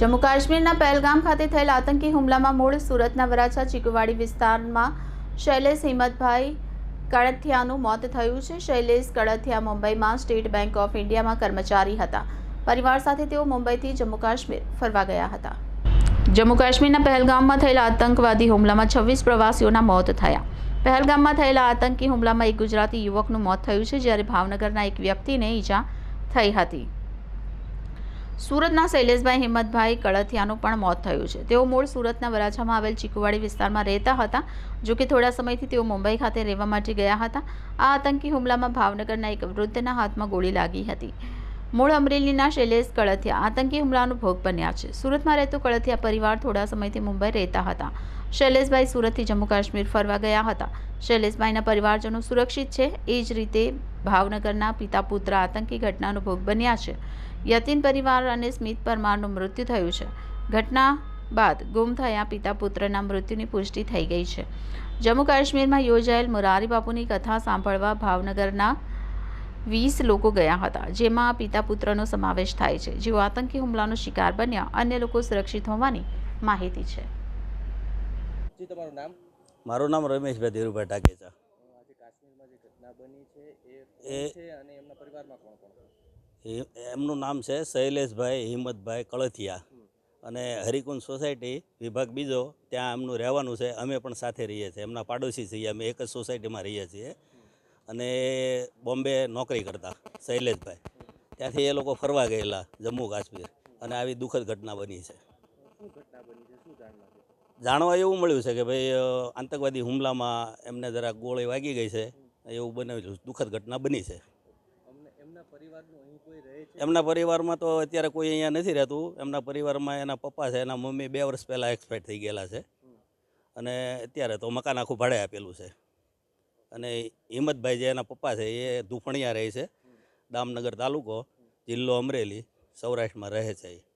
જમ્મુ કાશ્મીરના પહેલગામ ખાતે થયેલા આતંકી હુમલામાં મૂળ સુરતના વરાછા ચીકુવાડી વિસ્તારમાં શૈલેષ હિંમતભાઈ કડથિયાનું મોત થયું છે. શૈલેષ કડથિયા મુંબઈમાં સ્ટેટ બેંક ઓફ ઇન્ડિયામાં કર્મચારી હતા. પરિવાર સાથે તેઓ મુંબઈથી જમ્મુ કાશ્મીર ફરવા ગયા હતા. જમ્મુ કાશ્મીરના પહેલગામમાં થયેલા આતંકવાદી હુમલામાં છવ્વીસ પ્રવાસીઓના મોત થયા. પહેલગામમાં થયેલા આતંકી હુમલામાં એક ગુજરાતી યુવકનું મોત થયું છે, જ્યારે ભાવનગરના એક વ્યક્તિને ઈજા થઈ હતી. સુરતના શૈલેષભાઈ હિંમતભાઈ કળથિયાનું પણ મોત થયું છે. તેઓ મૂળ સુરતના વરાછામાં આવેલ ચીકુવાડી વિસ્તારમાં રહેતા હતા. જો કે થોડા સમયથી તેઓ મુંબઈ ખાતે રહેવા માટે ગયા હતા. આ આતંકી હુમલામાં ભાવનગરના એક વૃદ્ધના હાથમાં ગોળી લાગી હતી. મૂળ અમરેલીના શૈલેષ કળથિયા આતંકી હુમલાનો ભોગ બન્યા છે. સુરતમાં રહેતો કળથિયા પરિવાર થોડા સમયથી મુંબઈ રહેતા હતા. શૈલેષભાઈ સુરતથી જમ્મુ કાશ્મીર ફરવા ગયા હતા. શૈલેષભાઈના પરિવારજનો સુરક્ષિત છે, એ જ રીતે ભાવનગરના પિતા પુત્ર આતંકી ઘટનાનો ભોગ બન્યા છે. યતિન પરિવાર અને સ્મિત પરમારનું મૃત્યુ થયું છે. ઘટના બાદ ગુમ થયા પિતા પુત્રના મૃત્યુની પુષ્ટિ થઈ ગઈ છે. જમ્મુ કાશ્મીરમાં યોજાયેલ મોરારી બાપુની કથા સાંભળવા ભાવનગરના વીસ લોકો ગયા હતા જેમાં પિતા પુત્રનો સમાવેશ થાય છે જેઓ આતંકી હુમલાનો શિકાર બન્યા અન્ય લોકો સુરક્ષિત હોવાની માહિતી છે. તમારું નામ? મારું નામ રમેશભાઈ ધીરુભાઈ ટાકેચા આજે કાશ્મીરમાં જે ઘટના બની છે એ એ- કોણ અને એમના પરિવારમાં કોણ કોણ છે? એ- એમનું નામ છે શૈલેષભાઈ હિંમતભાઈ કળથિયા. અને હરિકુંજ સોસાયટી વિભાગ બીજો ત્યાં એમનું રહેવાનું છે અમે પણ સાથે રહીએ છીએ એમના પાડોશી છીએ અમે એક જ સોસાયટીમાં રહીએ છીએ. અને બોમ્બે નોકરી કરતા, શૈલેષભાઈ. ત્યાંથી એ લોકો ફરવા ગયેલા જમ્મુ કાશ્મીર. અને આવી દુઃખદ ઘટના બની છે. જાણવા એવું મળ્યું છે કે ભાઈ આતંકવાદી હુમલામાં એમને જરા ગોળી વાગી ગઈ છે. એવું બનેલું દુઃખદ ઘટના બની છે. એમના પરિવારમાં તો અત્યારે કોઈ અહીંયા નથી રહેતું. એમના પરિવારમાં એના પપ્પા છે. એના મમ્મી બે વર્ષ પહેલાં એક્સપાયર થઈ ગયેલા છે. અને અત્યારે તો મકાન આખું ભાડે આપેલું છે. અને હિંમતભાઈ જે એના પપ્પા છે, એ ધૂફણિયા રહે છે. દામનગર તાલુકો, જિલ્લો અમરેલી, સૌરાષ્ટ્રમાં રહે છે એ.